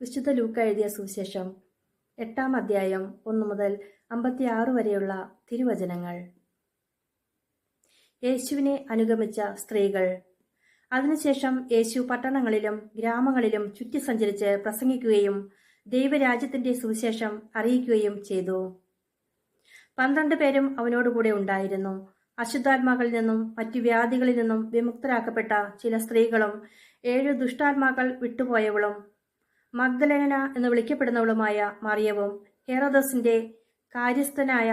വിശുദ്ധ ലൂക്ക എഴുതിയ സുവിശേഷം എട്ടാം അധ്യായം ഒന്നു മുതൽ അമ്പത്തിയാറ് വരെയുള്ള തിരുവചനങ്ങൾ. യേശുവിനെ അനുഗമിച്ച സ്ത്രീകൾ. അതിനുശേഷം യേശു പട്ടണങ്ങളിലും ഗ്രാമങ്ങളിലും ചുറ്റി സഞ്ചരിച്ച് പ്രസംഗിക്കുകയും ദൈവരാജ്യത്തിന്റെ സുവിശേഷം അറിയിക്കുകയും ചെയ്തു. പന്ത്രണ്ട് പേരും അവനോടുകൂടെ ഉണ്ടായിരുന്നു. അശുദ്ധാത്മാക്കളിൽ നിന്നും മറ്റു വ്യാധികളിൽ നിന്നും വിമുക്തരാക്കപ്പെട്ട ചില സ്ത്രീകളും ഏഴ് ദുഷ്ടാത്മാക്കൾ വിട്ടുപോയവളും മഗ്ദലന എന്ന് വിളിക്കപ്പെടുന്നവളുമായ മറിയവും ഹെറോദസിന്റെ കാര്യസ്ഥനായ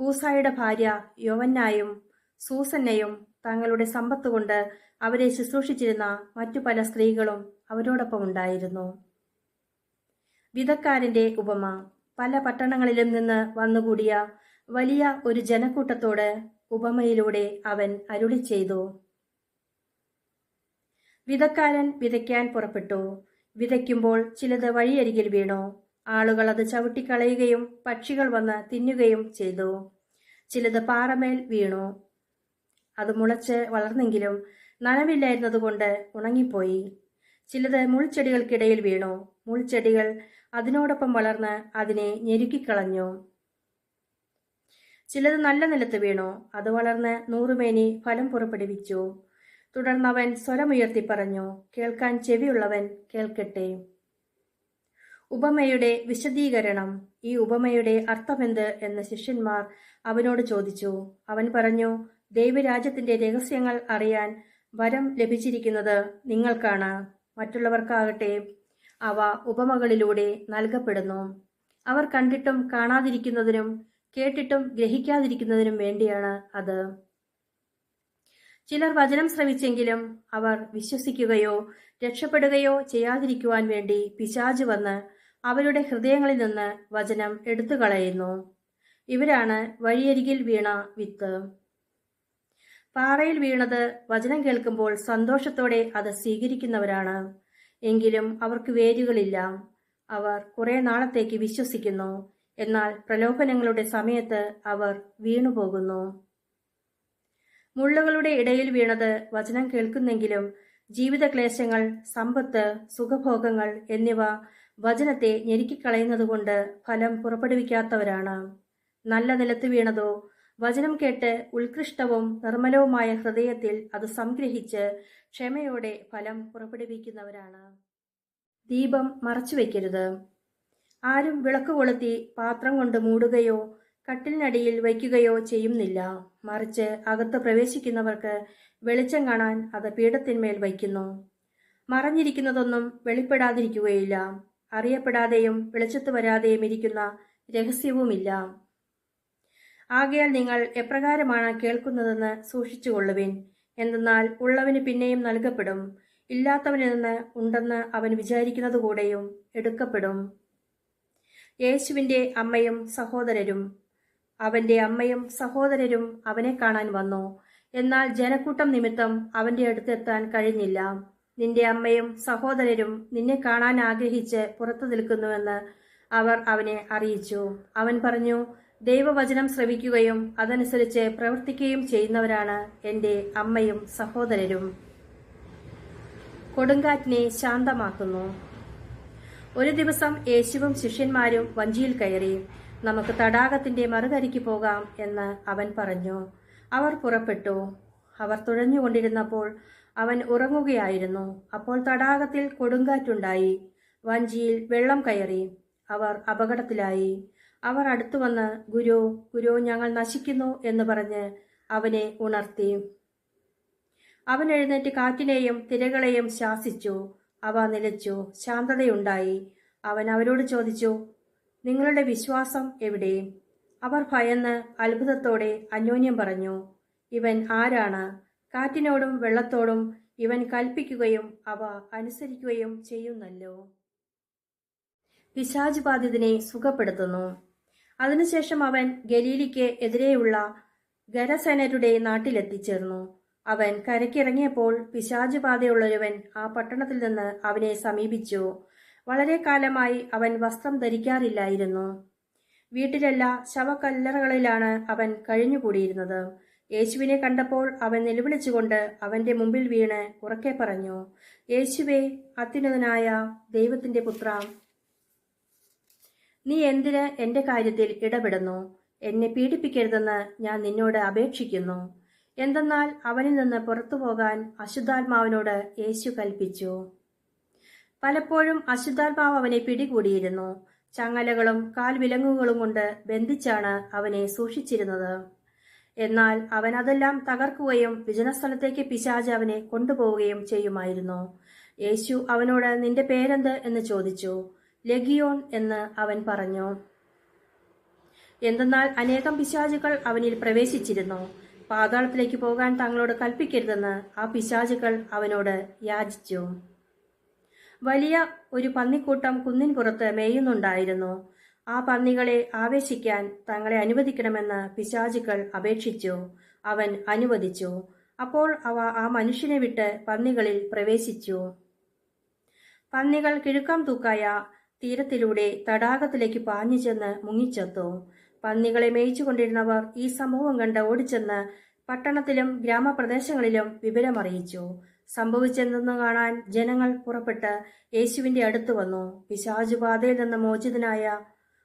കൂസായുടെ ഭാര്യ യോവന്നായും സൂസന്നയും തങ്ങളുടെ സമ്പത്ത് കൊണ്ട് അവരെ ശുശ്രൂഷിച്ചിരുന്ന മറ്റു പല സ്ത്രീകളും അവരോടൊപ്പം ഉണ്ടായിരുന്നു. വിധക്കാരന്റെ ഉപമ. പല പട്ടണങ്ങളിലും നിന്ന് വന്നുകൂടിയ വലിയ ഒരു ജനക്കൂട്ടത്തോട് ഉപമയിലൂടെ അവൻ അരുളി ചെയ്തു. വിധക്കാരൻ വിതയ്ക്കാൻ പുറപ്പെട്ടു. വിതയ്ക്കുമ്പോൾ ചിലത് വഴിയരികിൽ വീണു. ആളുകൾ അത് ചവിട്ടിക്കളയുകയും പക്ഷികൾ വന്ന് തിന്നുകയും ചെയ്തു. ചിലത് പാറമേൽ വീണു. അത് മുളച്ച് വളർന്നെങ്കിലും നനവില്ലായിരുന്നതുകൊണ്ട് ഉണങ്ങിപ്പോയി. ചിലത് മുൾച്ചെടികൾക്കിടയിൽ വീണു. മുൾച്ചെടികൾ അതിനോടൊപ്പം വളർന്ന് അതിനെ ഞെരുക്കിക്കളഞ്ഞു. ചിലത് നല്ല നിലത്ത് വീണു. അത് വളർന്ന് നൂറുമേനി ഫലം പുറപ്പെടുവിച്ചു. തുടർന്നവൻ സ്വരമുയർത്തി പറഞ്ഞു കേൾക്കാൻ ചെവിയുള്ളവൻ കേൾക്കട്ടെ. ഉപമയുടെ വിശദീകരണം. ഈ ഉപമയുടെ അർത്ഥമെന്ത് എന്ന് ശിഷ്യന്മാർ അവനോട് ചോദിച്ചു. അവൻ പറഞ്ഞു ദൈവരാജ്യത്തിന്റെ രഹസ്യങ്ങൾ അറിയാൻ വരം ലഭിച്ചിരിക്കുന്നത് നിങ്ങൾക്കാണ്. മറ്റുള്ളവർക്കാകട്ടെ അവ ഉപമകളിലൂടെ നൽകപ്പെടുന്നു. അവർ കണ്ടിട്ടും കാണാതിരിക്കുന്നതിനും കേട്ടിട്ടും ഗ്രഹിക്കാതിരിക്കുന്നതിനും വേണ്ടിയാണ് അത്. ചിലർ വചനം ശ്രവിച്ചെങ്കിലും അവർ വിശ്വസിക്കുകയോ രക്ഷപ്പെടുകയോ ചെയ്യാതിരിക്കുവാൻ വേണ്ടി പിശാജ് വന്ന് അവരുടെ ഹൃദയങ്ങളിൽ നിന്ന് വചനം എടുത്തു കളയുന്നു ഇവരാണ് വഴിയരികിൽ വീണ വിത്ത്. പാറയിൽ വീണത് വചനം കേൾക്കുമ്പോൾ സന്തോഷത്തോടെ അത് സ്വീകരിക്കുന്നവരാണ്. എങ്കിലും അവർക്ക് വേരുകളില്ല. അവർ കുറെ നാളത്തേക്ക് വിശ്വസിക്കുന്നു. എന്നാൽ പ്രലോഭനങ്ങളുടെ സമയത്ത് അവർ വീണുപോകുന്നു. മുള്ളുകളുടെ ഇടയിൽ വീണത് വചനം കേൾക്കുന്നെങ്കിലും ജീവിതക്ലേശങ്ങൾ സമ്പത്ത് സുഖഭോഗങ്ങൾ എന്നിവ വചനത്തെ ഞെരുക്കിക്കളയുന്നതുകൊണ്ട് ഫലം പുറപ്പെടുവിക്കാത്തവരാണ്. നല്ല നിലത്ത് വീണതോ വചനം കേട്ട് ഉത്കൃഷ്ടവും നിർമ്മലവുമായ ഹൃദയത്തിൽ അത് സംഗ്രഹിച്ച് ക്ഷമയോടെ ഫലം പുറപ്പെടുവിക്കുന്നവരാണ്. ദീപം മറച്ചുവെക്കരുത്. ആരും വിളക്ക് കൊളുത്തി പാത്രം കൊണ്ട് മൂടുകയോ കട്ടിലിനടിയിൽ വയ്ക്കുകയോ ചെയ്യുന്നില്ല. മറിച്ച് അകത്ത് പ്രവേശിക്കുന്നവർക്ക് വെളിച്ചം കാണാൻ അത് പീഠത്തിന്മേൽ വയ്ക്കുന്നു. മറഞ്ഞിരിക്കുന്നതൊന്നും വെളിപ്പെടാതിരിക്കുകയില്ല. അറിയപ്പെടാതെയും വെളിച്ചത്ത് വരാതെയും ഇരിക്കുന്ന രഹസ്യവുമില്ല. ആകയാൽ നിങ്ങൾ എപ്രകാരമാണ് കേൾക്കുന്നതെന്ന് സൂക്ഷിച്ചുകൊള്ളുവിൻ. എന്തെന്നാൽ ഉള്ളവന് പിന്നെയും നൽകപ്പെടും. ഇല്ലാത്തവനിൽ നിന്ന് ഉണ്ടെന്ന് അവൻ വിചാരിക്കുന്നത് കൂടെയും എടുക്കപ്പെടും. യേശുവിന്റെ അമ്മയും സഹോദരരും അവന്റെ അമ്മയും സഹോദരരും അവനെ കാണാൻ വന്നു. എന്നാൽ ജനക്കൂട്ടം നിമിത്തം അവന്റെ അടുത്തെത്താൻ കഴിഞ്ഞില്ല. നിന്റെ അമ്മയും സഹോദരരും നിന്നെ കാണാൻ ആഗ്രഹിച്ച് പുറത്തു നിൽക്കുന്നുവെന്ന് അവർ അവനെ അറിയിച്ചു. അവൻ പറഞ്ഞു ദൈവവചനം ശ്രവിക്കുകയും അതനുസരിച്ച് പ്രവർത്തിക്കുകയും ചെയ്യുന്നവരാണ് എന്റെ അമ്മയും സഹോദരരും. കൊടുങ്കാറ്റിനെ ശാന്തമാക്കുന്നു. ഒരു ദിവസം യേശുവും ശിഷ്യന്മാരും വഞ്ചിയിൽ കയറി. നമുക്ക് തടാകത്തിന്റെ മറുകരിക്ക് പോകാം എന്ന് അവൻ പറഞ്ഞു. അവർ പുറപ്പെട്ടു. അവർ തുഴഞ്ഞുകൊണ്ടിരുന്നപ്പോൾ അവൻ ഉറങ്ങുകയായിരുന്നു. അപ്പോൾ തടാകത്തിൽ കൊടുങ്കാറ്റുണ്ടായി. വഞ്ചിയിൽ വെള്ളം കയറി. അവർ അപകടത്തിലായി. അവർ അടുത്തു വന്ന് ഗുരു ഗുരു ഞങ്ങൾ നശിക്കുന്നു എന്ന് പറഞ്ഞ് അവനെ ഉണർത്തി. അവൻ എഴുന്നേറ്റ് കാറ്റിനെയും തിരകളെയും ശാസിച്ചു. അവ നിലച്ചു. ശാന്തതയുണ്ടായി. അവൻ അവരോട് ചോദിച്ചു നിങ്ങളുടെ വിശ്വാസം എവിടെ? അവർ ഭയന്ന് അത്ഭുതത്തോടെ അന്യോന്യം പറഞ്ഞു ഇവൻ ആരാണ്? കാറ്റിനോടും വെള്ളത്തോടും ഇവൻ കൽപ്പിക്കുകയും അവ അനുസരിക്കുകയും ചെയ്യുന്നല്ലോ. പിശാജ് ബാധിതനെ സുഖപ്പെടുത്തുന്നു. അതിനുശേഷം അവൻ ഗലീലിക്ക് എതിരെയുള്ള ഗരസേനരുടെ നാട്ടിലെത്തിച്ചേർന്നു. അവൻ കരക്കിറങ്ങിയപ്പോൾ പിശാജ് ബാധയുള്ളൊരുവൻ ആ പട്ടണത്തിൽ നിന്ന് അവനെ സമീപിച്ചു. വളരെ കാലമായി അവൻ വസ്ത്രം ധരിക്കാറില്ലായിരുന്നു. വീട്ടിലല്ല ശവക്കല്ലറകളിലാണ് അവൻ കഴിഞ്ഞുകൂടിയിരുന്നത്. യേശുവിനെ കണ്ടപ്പോൾ അവൻ നിലവിളിച്ചുകൊണ്ട് അവന്റെ മുമ്പിൽ വീണ് ഉറക്കെ പറഞ്ഞു യേശുവേ അത്യുന്നതനായ ദൈവത്തിന്റെ പുത്ര നീ എന്തിന് എന്റെ കാര്യത്തിൽ ഇടപെടുന്നു? എന്നെ പീഡിപ്പിക്കരുതെന്ന് ഞാൻ നിന്നോട് അപേക്ഷിക്കുന്നു. എന്തെന്നാൽ അവനിൽ നിന്ന് പുറത്തു പോകാൻ അശുദ്ധാത്മാവിനോട് യേശു കൽപ്പിച്ചു. പലപ്പോഴും അശുദ്ധാത്മാവ് അവനെ പിടികൂടിയിരുന്നു. ചങ്ങലകളും കാൽവിലങ്ങുകളും കൊണ്ട് ബന്ധിച്ചാണ് അവനെ സൂക്ഷിച്ചിരുന്നത്. എന്നാൽ അവൻ അതെല്ലാം തകർക്കുകയും വിജനസ്ഥലത്തേക്ക് പിശാജ് അവനെ കൊണ്ടുപോവുകയും ചെയ്യുമായിരുന്നു. യേശു അവനോട് നിന്റെ പേരെന്ത്? എന്ന് ചോദിച്ചു. ലഗിയോൺ എന്ന് അവൻ പറഞ്ഞു. എന്തെന്നാൽ അനേകം പിശാചുകൾ അവനിൽ പ്രവേശിച്ചിരുന്നു. പാതാളത്തിലേക്ക് പോകാൻ തങ്ങളോട് കൽപ്പിക്കരുതെന്ന് ആ പിശാചുകൾ അവനോട് യാചിച്ചു. വലിയ ഒരു പന്നിക്കൂട്ടം കുന്നിൻ പുറത്ത് മേയുന്നുണ്ടായിരുന്നു. ആ പന്നികളെ ആവേശിക്കാൻ തങ്ങളെ അനുവദിക്കണമെന്ന് പിശാചുക്കൾ അപേക്ഷിച്ചു. അവൻ അനുവദിച്ചു. അപ്പോൾ അവ ആ മനുഷ്യനെ വിട്ട് പന്നികളിൽ പ്രവേശിച്ചു. പന്നികൾ കിഴുക്കം തൂക്കായ തീരത്തിലൂടെ തടാകത്തിലേക്ക് പാഞ്ഞു ചെന്ന് മുങ്ങിച്ചെത്തു. പന്നികളെ മേയിച്ചുകൊണ്ടിരുന്നവർ ഈ സംഭവം കണ്ട് ഓടിച്ചെന്ന് പട്ടണത്തിലും ഗ്രാമപ്രദേശങ്ങളിലും വിവരമറിയിച്ചു. സംഭവിച്ചെന്തെന്ന് കാണാൻ ജനങ്ങൾ പുറപ്പെട്ട് യേശുവിന്റെ അടുത്ത് വന്നു. പിശാചുബാധയിൽ നിന്ന് മോചിതനായ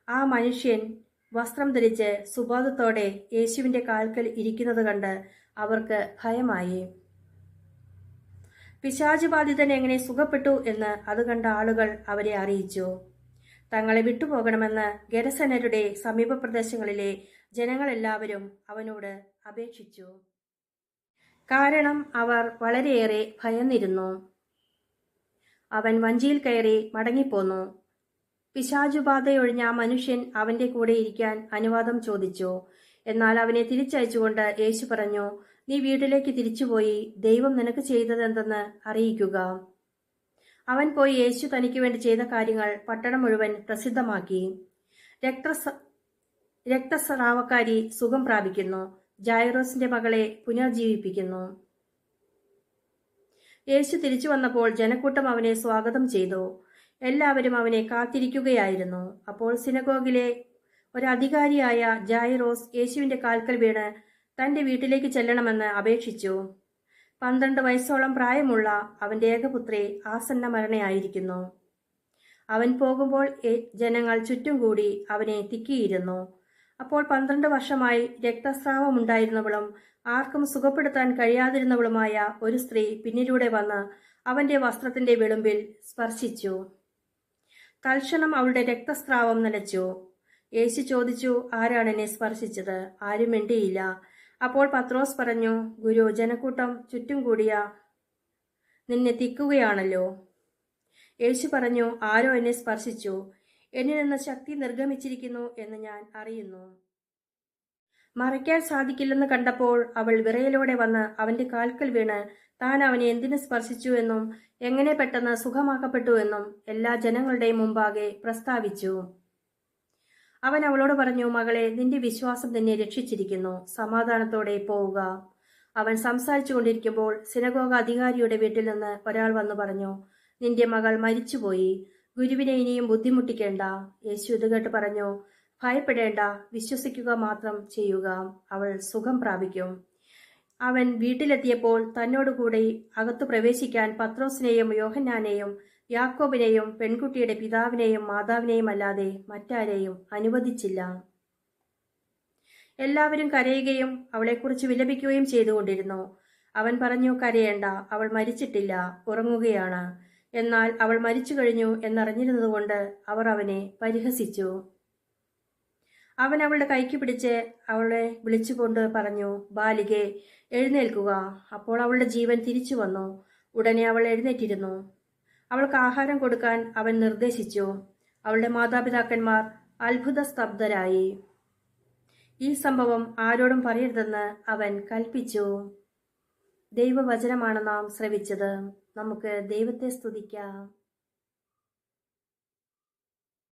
ആ മനുഷ്യൻ വസ്ത്രം ധരിച്ച് സുബോധത്തോടെ യേശുവിന്റെ കാൽക്കൽ ഇരിക്കുന്നത് കണ്ട് അവർക്ക് ഭയമായി. പിശാചുബാധിതൻ എങ്ങനെ സുഖപ്പെട്ടു എന്ന് അത് കണ്ട ആളുകൾ അവരെ അറിയിച്ചു. തങ്ങളെ വിട്ടുപോകണമെന്ന് ഗരസനരുടെ സമീപ പ്രദേശങ്ങളിലെ ജനങ്ങളെല്ലാവരും അവനോട് അപേക്ഷിച്ചു. കാരണം അവർ വളരെയേറെ ഭയന്നിരുന്നു. അവൻ വഞ്ചിയിൽ കയറി മടങ്ങിപ്പോന്നു. പിശാചുബാധയൊഴിഞ്ഞ മനുഷ്യൻ അവന്റെ കൂടെ ഇരിക്കാൻ അനുവാദം ചോദിച്ചു. എന്നാൽ അവനെ തിരിച്ചയച്ചുകൊണ്ട് യേശു പറഞ്ഞു നീ വീട്ടിലേക്ക് തിരിച്ചുപോയി ദൈവം നിനക്ക് ചെയ്തതെന്തെന്ന് അറിയിക്കുക. അവൻ പോയി യേശു തനിക്ക് വേണ്ടി ചെയ്ത കാര്യങ്ങൾ പട്ടണം മുഴുവൻ പ്രസിദ്ധമാക്കി. രക്തസ രക്തസ്രാവക്കാരി സുഖം പ്രാപിക്കുന്നു. ജൈറോസിന്റെ മകളെ പുനർജീവിപ്പിക്കുന്നു. യേശു തിരിച്ചു വന്നപ്പോൾ ജനക്കൂട്ടം അവനെ സ്വാഗതം ചെയ്തു. എല്ലാവരും അവനെ കാത്തിരിക്കുകയായിരുന്നു. അപ്പോൾ സിനഗോഗിലെ ഒരധികാരിയായ ജായിറോസ് യേശുവിന്റെ കാൽക്കൽ വീണ് തന്റെ വീട്ടിലേക്ക് ചെല്ലണമെന്ന് അപേക്ഷിച്ചു. പന്ത്രണ്ട് വയസ്സോളം പ്രായമുള്ള അവന്റെ ഏകപുത്രി ആസന്ന മരണയായിരിക്കുന്നു അവൻ പോകുമ്പോൾ ജനങ്ങൾ ചുറ്റും കൂടി അവനെ തിക്കിയിരുന്നു. അപ്പോൾ പന്ത്രണ്ട് വർഷമായി രക്തസ്രാവമുണ്ടായിരുന്നവളും ആർക്കും സുഖപ്പെടുത്താൻ കഴിയാതിരുന്നവളുമായ ഒരു സ്ത്രീ പിന്നിലൂടെ വന്ന് അവന്റെ വസ്ത്രത്തിന്റെ വിളുമ്പിൽ സ്പർശിച്ചു. തൽക്ഷണം അവളുടെ രക്തസ്രാവം നിലച്ചു യേശു ചോദിച്ചു ആരാണ് എന്നെ സ്പർശിച്ചത്? ആരും മിണ്ടിയില്ല. അപ്പോൾ പത്രോസ് പറഞ്ഞു ഗുരു ജനക്കൂട്ടം ചുറ്റും കൂടിയ നിന്നെ തിക്കുകയാണല്ലോ. യേശു പറഞ്ഞു ആരോ എന്നെ സ്പർശിച്ചു? എന്നിൽ നിന്ന് ശക്തി നിർഗമിച്ചിരിക്കുന്നു എന്ന് ഞാൻ അറിയുന്നു. മറയ്ക്കാൻ സാധിക്കില്ലെന്ന് കണ്ടപ്പോൾ അവൾ വിറയലോടെ വന്ന് അവന്റെ കാൽക്കൽ വീണ് താൻ അവനെ എന്തിനു സ്പർശിച്ചു എന്നും എങ്ങനെ പെട്ടെന്ന് സുഖമാക്കപ്പെട്ടു എന്നും എല്ലാ ജനങ്ങളുടെയും മുമ്പാകെ പ്രസ്താവിച്ചു. അവൻ അവളോട് പറഞ്ഞു മകളെ നിന്റെ വിശ്വാസം തന്നെ രക്ഷിച്ചിരിക്കുന്നു. സമാധാനത്തോടെ പോവുക. അവൻ സംസാരിച്ചു കൊണ്ടിരിക്കുമ്പോൾ സിനഗോഗ അധികാരിയുടെ വീട്ടിൽ നിന്ന് ഒരാൾ വന്നു പറഞ്ഞു നിന്റെ മകൾ മരിച്ചുപോയി. ഗുരുവിനെ ഇനിയും ബുദ്ധിമുട്ടിക്കേണ്ട. യേശു ഇത് കേട്ട് പറഞ്ഞു ഭയപ്പെടേണ്ട വിശ്വസിക്കുക മാത്രം ചെയ്യുക അവൾ സുഖം പ്രാപിക്കും. അവൻ വീട്ടിലെത്തിയപ്പോൾ തന്നോടുകൂടി അകത്തു പ്രവേശിക്കാൻ പത്രോസിനെയും യോഹന്നാനെയും യാക്കോബിനെയും പെൺകുട്ടിയുടെ പിതാവിനെയും മാതാവിനെയും അല്ലാതെ മറ്റാരെയും അനുവദിച്ചില്ല. എല്ലാവരും കരയുകയും അവളെക്കുറിച്ച് വിലപിക്കുകയും ചെയ്തുകൊണ്ടിരുന്നു. അവൻ പറഞ്ഞു കരയേണ്ട അവൾ മരിച്ചിട്ടില്ല ഉറങ്ങുകയാണ്. എന്നാൽ അവൾ മരിച്ചു കഴിഞ്ഞു എന്നറിഞ്ഞിരുന്നതുകൊണ്ട് അവർ അവനെ പരിഹസിച്ചു. അവൻ അവളുടെ കൈക്ക് പിടിച്ച് അവളെ വിളിച്ചുകൊണ്ട് പറഞ്ഞു ബാലികെ എഴുന്നേൽക്കുക. അപ്പോൾ അവളുടെ ജീവൻ തിരിച്ചു വന്നു. ഉടനെ അവൾ എഴുന്നേറ്റിരുന്നു. അവൾക്ക് ആഹാരം കൊടുക്കാൻ അവൻ നിർദ്ദേശിച്ചു. അവളുടെ മാതാപിതാക്കന്മാർ അത്ഭുത സ്തബ്ധരായി ഈ സംഭവം ആരോടും പറയരുതെന്ന് അവൻ കൽപ്പിച്ചു. ദൈവവചനമാണ് നാം ശ്രവിച്ചത്. നമുക്ക് ദൈവത്തെ സ്തുതിക്കാം.